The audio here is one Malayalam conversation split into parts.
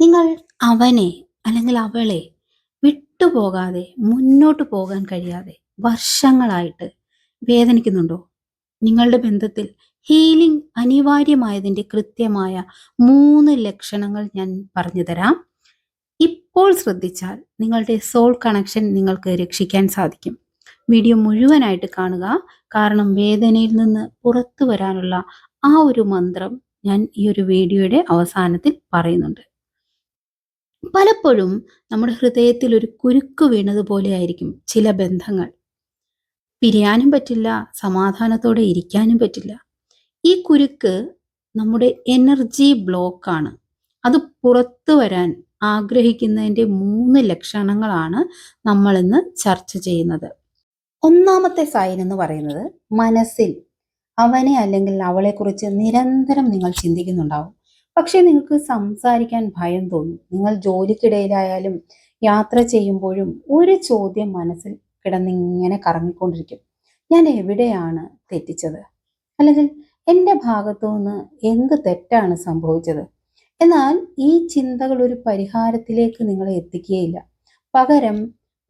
നിങ്ങൾ അവനെ അല്ലെങ്കിൽ അവളെ വിട്ടുപോകാതെ മുന്നോട്ട് പോകാൻ കഴിയാതെ വർഷങ്ങളായിട്ട് വേദനിക്കുന്നുണ്ടോ? നിങ്ങളുടെ ബന്ധത്തിൽ ഹീലിംഗ് അനിവാര്യമായതിന്റെ കൃത്യമായ മൂന്ന് ലക്ഷണങ്ങൾ ഞാൻ പറഞ്ഞു തരാം. ഇപ്പോൾ ശ്രദ്ധിച്ചാൽ നിങ്ങളുടെ സോൾ കണക്ഷൻ നിങ്ങൾക്ക് രക്ഷിക്കാൻ സാധിക്കും. വീഡിയോ മുഴുവനായിട്ട് കാണുക. കാരണം വേദനയിൽ നിന്ന് പുറത്തു വരാനുള്ള ആ ഒരു മന്ത്രം ഞാൻ ഈ ഒരു വീഡിയോയുടെ അവസാനത്തിൽ പറയുന്നുണ്ട്. പലപ്പോഴും നമ്മുടെ ഹൃദയത്തിൽ ഒരു കുരുക്ക് വീണതുപോലെ ആയിരിക്കും ചില ബന്ധങ്ങൾ. പിരിയാനും പറ്റില്ല സമാധാനത്തോടെ ഇരിക്കാനും പറ്റില്ല. ഈ കുരുക്ക് നമ്മുടെ എനർജി ബ്ലോക്കാണ്. അത് പുറത്തു വരാൻ ആഗ്രഹിക്കുന്നതിന്റെ മൂന്ന് ലക്ഷണങ്ങളാണ് നമ്മൾ ഇന്ന് ചർച്ച ചെയ്യുന്നത്. ഒന്നാമത്തെ സൈൻ എന്ന് പറയുന്നത് മനസ്സിൽ അവനെ അല്ലെങ്കിൽ അവളെക്കുറിച്ച് നിരന്തരം നിങ്ങൾ ചിന്തിക്കുന്നുണ്ടാവും. പക്ഷേ നിങ്ങൾക്ക് സംസാരിക്കാൻ ഭയം തോന്നും. നിങ്ങൾ ജോലിക്കിടയിലായാലും യാത്ര ചെയ്യുമ്പോഴും ഒരു ചോദ്യം മനസ്സിൽ കിടന്നിങ്ങനെ കറങ്ങിക്കൊണ്ടിരിക്കും. ഞാൻ എവിടെയാണ് തെറ്റിച്ചത്? അല്ലെങ്കിൽ എന്റെ ഭാഗത്തു നിന്ന് എന്ത് തെറ്റാണ് സംഭവിച്ചത്? എന്നാൽ ഈ ചിന്തകൾ ഒരു പരിഹാരത്തിലേക്ക് നിങ്ങളെ എത്തിക്കുകയില്ല. പകരം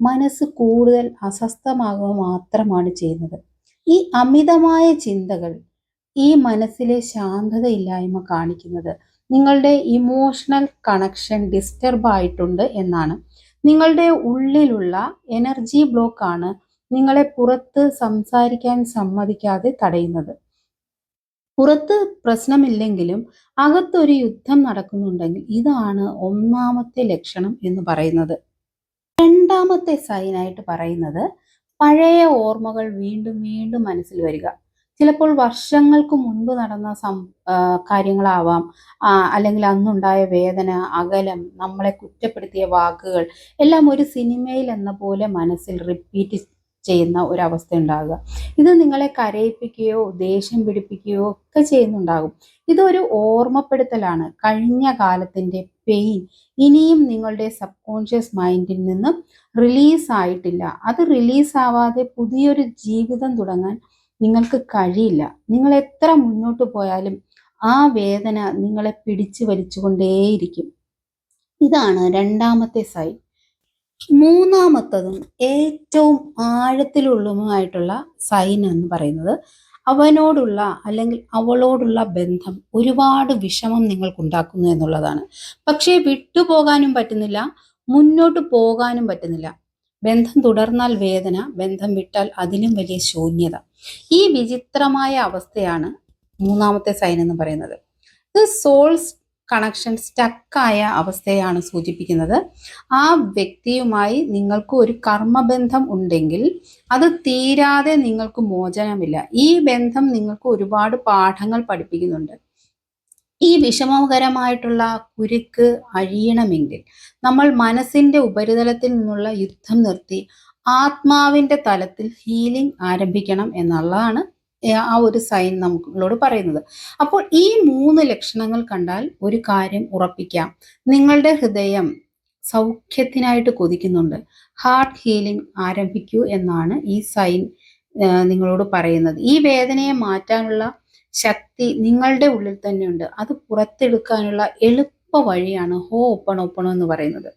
മനസ്സ് കൂടുതൽ അസ്വസ്ഥമാകുക മാത്രമാണ് ചെയ്യുന്നത്. ഈ അമിതമായ ചിന്തകൾ ഈ മനസ്സിലെ ശാന്തതയില്ലായ്മ കാണിക്കുന്നത് നിങ്ങളുടെ ഇമോഷണൽ കണക്ഷൻ ഡിസ്റ്റർബ് ആയിട്ടുണ്ട് എന്നാണ്. നിങ്ങളുടെ ഉള്ളിലുള്ള എനർജി ബ്ലോക്ക് ആണ് നിങ്ങളെ പുറത്ത് സംസാരിക്കാൻ സമ്മതിക്കാതെ തടയുന്നത്. പുറത്ത് പ്രശ്നമില്ലെങ്കിലും അകത്തൊരു യുദ്ധം നടക്കുന്നുണ്ടെങ്കിൽ ഇതാണ് ഒന്നാമത്തെ ലക്ഷണം എന്ന് പറയുന്നത്. രണ്ടാമത്തെ സൈനായിട്ട് പറയുന്നത് പഴയ ഓർമ്മകൾ വീണ്ടും വീണ്ടും മനസ്സിൽ വരിക. ചിലപ്പോൾ വർഷങ്ങൾക്ക് മുൻപ് നടന്ന സം കാര്യങ്ങളാവാം. അല്ലെങ്കിൽ അന്നുണ്ടായ വേദന അകലം നമ്മളെ കുറ്റപ്പെടുത്തിയ വാക്കുകൾ എല്ലാം ഒരു സിനിമയിൽ എന്ന പോലെ മനസ്സിൽ റിപ്പീറ്റ് ചെയ്യുന്ന ഒരവസ്ഥ ഉണ്ടാകുക. ഇത് നിങ്ങളെ കരയിപ്പിക്കുകയോ ദേഷ്യം പിടിപ്പിക്കുകയോ ഒക്കെ ചെയ്യുന്നുണ്ടാകും. ഇതൊരു ഓർമ്മപ്പെടുത്തലാണ്. കഴിഞ്ഞ കാലത്തിന്റെ പെയിൻ ഇനിയും നിങ്ങളുടെ സബ് കോൺഷ്യസ് മൈൻഡിൽ നിന്ന് റിലീസ് ആയിട്ടില്ല. അത് റിലീസ് ആവാതെ പുതിയൊരു ജീവിതം തുടങ്ങാൻ നിങ്ങൾക്ക് കഴിയില്ല. നിങ്ങൾ എത്ര മുന്നോട്ട് പോയാലും ആ വേദന നിങ്ങളെ പിടിച്ചു വലിച്ചുകൊണ്ടേയിരിക്കും. ഇതാണ് രണ്ടാമത്തെ സൈൻ. മൂന്നാമത്തതും ഏറ്റവും ആഴത്തിലുള്ളതുമായിട്ടുള്ള സൈൻ എന്ന് പറയുന്നത് അവനോടുള്ള അല്ലെങ്കിൽ അവളോടുള്ള ബന്ധം ഒരുപാട് വിഷമം നിങ്ങൾക്കുണ്ടാക്കുന്നു എന്നുള്ളതാണ്. പക്ഷേ വിട്ടുപോകാനും പറ്റുന്നില്ല മുന്നോട്ട് പോകാനും പറ്റുന്നില്ല. ബന്ധം തുടർന്നാൽ വേദന ബന്ധം വിട്ടാൽ അതിലും വലിയ ശൂന്യത. ഈ വിചിത്രമായ അവസ്ഥയാണ് മൂന്നാമത്തെ സൈൻ എന്ന് പറയുന്നത്. ഇത് സോൾസ് കണക്ഷൻ സ്റ്റക്കായ അവസ്ഥയാണ് സൂചിപ്പിക്കുന്നത്. ആ വ്യക്തിയുമായി നിങ്ങൾക്ക് ഒരു കർമ്മബന്ധം ഉണ്ടെങ്കിൽ അത് തീരാതെ നിങ്ങൾക്ക് മോചനമില്ല. ഈ ബന്ധം നിങ്ങൾക്ക് ഒരുപാട് പാഠങ്ങൾ പഠിപ്പിക്കുന്നുണ്ട്. ഈ വിഷമകരമായിട്ടുള്ള കുരുക്ക് അഴിയണമെങ്കിൽ നമ്മൾ മനസ്സിന്റെ ഉപരിതലത്തിൽ നിന്നുള്ള യുദ്ധം നിർത്തി ആത്മാവിന്റെ തലത്തിൽ ഹീലിംഗ് ആരംഭിക്കണം എന്നുള്ളതാണ് ആ ഒരു സൈൻ നമ്മളോട് പറയുന്നത്. അപ്പോൾ ഈ മൂന്ന് ലക്ഷണങ്ങൾ കണ്ടാൽ ഒരു കാര്യം ഉറപ്പിക്കാം. നിങ്ങളുടെ ഹൃദയം സൗഖ്യത്തിനായിട്ട് കൊതിക്കുന്നുണ്ട്. ഹാർട്ട് ഹീലിംഗ് ആരംഭിക്കൂ എന്നാണ് ഈ സൈൻ നിങ്ങളോട് പറയുന്നത്. ഈ വേദനയെ മാറ്റാനുള്ള ശക്തി നിങ്ങളുടെ ഉള്ളിൽ തന്നെയുണ്ട് അത് പുറത്തെടുക്കാനുള്ള എളുപ്പ വഴിയാണ് ഹോ ഒപ്പണ ഒപ്പണോ എന്ന് പറയുന്നത്.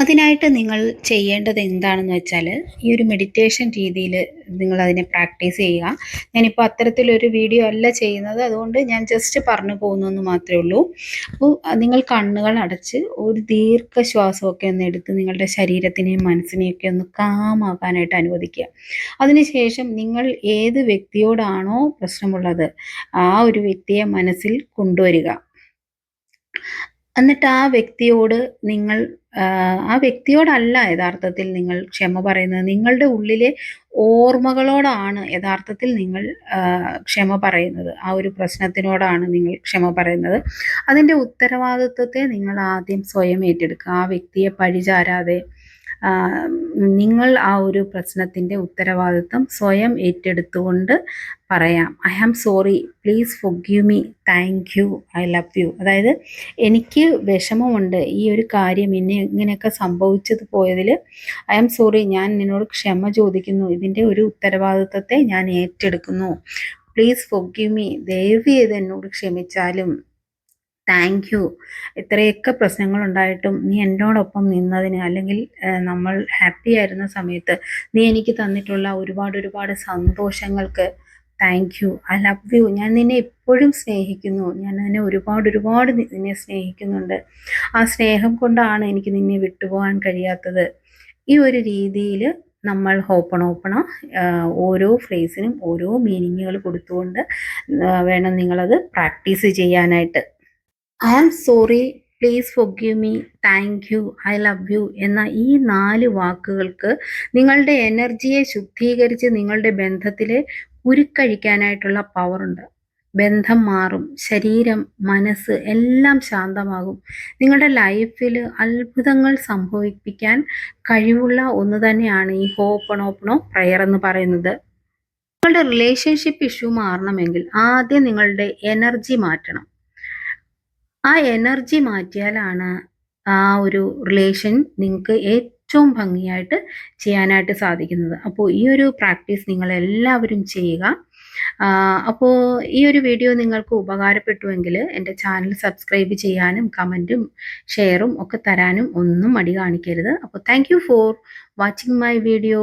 അതിനായിട്ട് നിങ്ങൾ ചെയ്യേണ്ടത് എന്താണെന്ന് വെച്ചാൽ ഈ ഒരു മെഡിറ്റേഷൻ രീതിയിൽ നിങ്ങൾ അതിനെ പ്രാക്ടീസ് ചെയ്യുക. ഞാനിപ്പോൾ അത്തരത്തിലൊരു വീഡിയോ അല്ല ചെയ്യുന്നത്. അതുകൊണ്ട് ഞാൻ ജസ്റ്റ് പറഞ്ഞു പോകുന്നു മാത്രമേ ഉള്ളൂ. അപ്പോൾ നിങ്ങൾ കണ്ണുകൾ അടച്ച് ഒരു ദീർഘശ്വാസമൊക്കെ ഒന്ന് എടുത്ത് നിങ്ങളുടെ ശരീരത്തിനെയും മനസ്സിനെയൊക്കെ ഒന്ന് കാമാക്കാനായിട്ട് അനുവദിക്കുക. അതിനുശേഷം നിങ്ങൾ ഏത് വ്യക്തിയോടാണോ പ്രശ്നമുള്ളത് ആ ഒരു വ്യക്തിയെ മനസ്സിൽ കൊണ്ടുവരിക. എന്നിട്ട് ആ വ്യക്തിയോട് നിങ്ങൾ ആ വ്യക്തിയോടല്ല യഥാർത്ഥത്തിൽ നിങ്ങൾ ക്ഷമ പറയുന്നത്. നിങ്ങളുടെ ഉള്ളിലെ ഓർമ്മകളോടാണ് യഥാർത്ഥത്തിൽ നിങ്ങൾ ക്ഷമ പറയുന്നത്. ആ ഒരു പ്രശ്നത്തിനോടാണ് നിങ്ങൾ ക്ഷമ പറയുന്നത്. അതിന്റെ ഉത്തരവാദിത്വത്തെ നിങ്ങൾ ആദ്യം സ്വയം ഏറ്റെടുക്കുക. ആ വ്യക്തിയെ പഴിചാരാതെ നിങ്ങൾ ആ ഒരു പ്രശ്നത്തിന്റെ ഉത്തരവാദിത്വം സ്വയം ഏറ്റെടുത്തുകൊണ്ട് പറയാം. I am sorry. Please forgive me. Thank you. I love you. അതായത് എനിക്ക് വിഷമമുണ്ട് ഈ ഒരു കാര്യം ഇനി ഇങ്ങനെയൊക്കെ സംഭവിച്ചത് പോയതിൽ ഐ ആം സോറി. ഞാൻ നിന്നോട് ക്ഷമ ചോദിക്കുന്നു. ഇതിന്റെ ഒരു ഉത്തരവാദിത്വത്തെ ഞാൻ ഏറ്റെടുക്കുന്നു. Please forgive me. ദയവ് ചെയ്ത് എന്നോട് ക്ഷമിച്ചാലും താങ്ക് യു. ഇത്രയൊക്കെ പ്രശ്നങ്ങളുണ്ടായിട്ടും നീ എന്നോടൊപ്പം നിന്നതിന് അല്ലെങ്കിൽ നമ്മൾ ഹാപ്പി ആയിരുന്ന സമയത്ത് നീ എനിക്ക് തന്നിട്ടുള്ള ഒരുപാട് ഒരുപാട് സന്തോഷങ്ങൾക്ക് thank you. I love you. ഞാൻ നിന്നെ എപ്പോഴും സ്നേഹിക്കുന്നു. ഞാൻ നിന്നെ ഒരുപാട് ഒരുപാട് നിന്നെ സ്നേഹിക്കുന്നുണ്ട്. ആ സ്നേഹം കൊണ്ടാണ് എനിക്ക് നിന്നെ വിട്ടുപോകാൻ കഴിയാത്തത്. ഈ ഒരു രീതിയിൽ നമ്മൾ ഓപ്പൺ ഓപ്പണ ഓരോ ഫ്രേസിനും ഓരോ മീനിങ്ങുകൾ കൊടുത്തുകൊണ്ട് വേണം നിങ്ങളത് പ്രാക്ടീസ് ചെയ്യാനായിട്ട്. I am sorry please forgive me thank you I love you എന്ന ഈ നാല് വാക്കുകൾക്ക് നിങ്ങളുടെ എനർജിയെ ശുദ്ധീകരിച്ച് നിങ്ങളുടെ ബന്ധത്തിലെ ഉരുക്കഴിക്കാനായിട്ടുള്ള പവറുണ്ട് ബന്ധം മാറും. ശരീരം മനസ്സ് എല്ലാം ശാന്തമാകും. നിങ്ങളുടെ ലൈഫിൽ അത്ഭുതങ്ങൾ സംഭവിപ്പിക്കാൻ കഴിവുള്ള ഒന്ന് തന്നെയാണ് ഈ ഹോപ്പണോപ്പണോ പ്രയർ എന്ന് പറയുന്നത്. നിങ്ങളുടെ റിലേഷൻഷിപ്പ് ഇഷ്യൂ മാറണമെങ്കിൽ ആദ്യം നിങ്ങളുടെ എനർജി മാറ്റണം. ആ എനർജി മാറ്റിയാലാണ് ആ ഒരു റിലേഷൻ നിങ്ങൾക്ക് ഏറ്റവും ഭംഗിയായിട്ട് ചെയ്യാനായിട്ട് സാധിക്കുന്നത്. അപ്പോൾ ഈ ഒരു പ്രാക്ടീസ് നിങ്ങൾ എല്ലാവരും ചെയ്യുക അപ്പോൾ ഈ ഒരു വീഡിയോ നിങ്ങൾക്ക് ഉപകാരപ്പെട്ടുവെങ്കിൽ എന്റെ ചാനൽ സബ്സ്ക്രൈബ് ചെയ്യാനും കമന്റും ഷെയറും ഒക്കെ തരാനും ഒന്നും മടി കാണിക്കരുത്. അപ്പോൾ thank for watching my video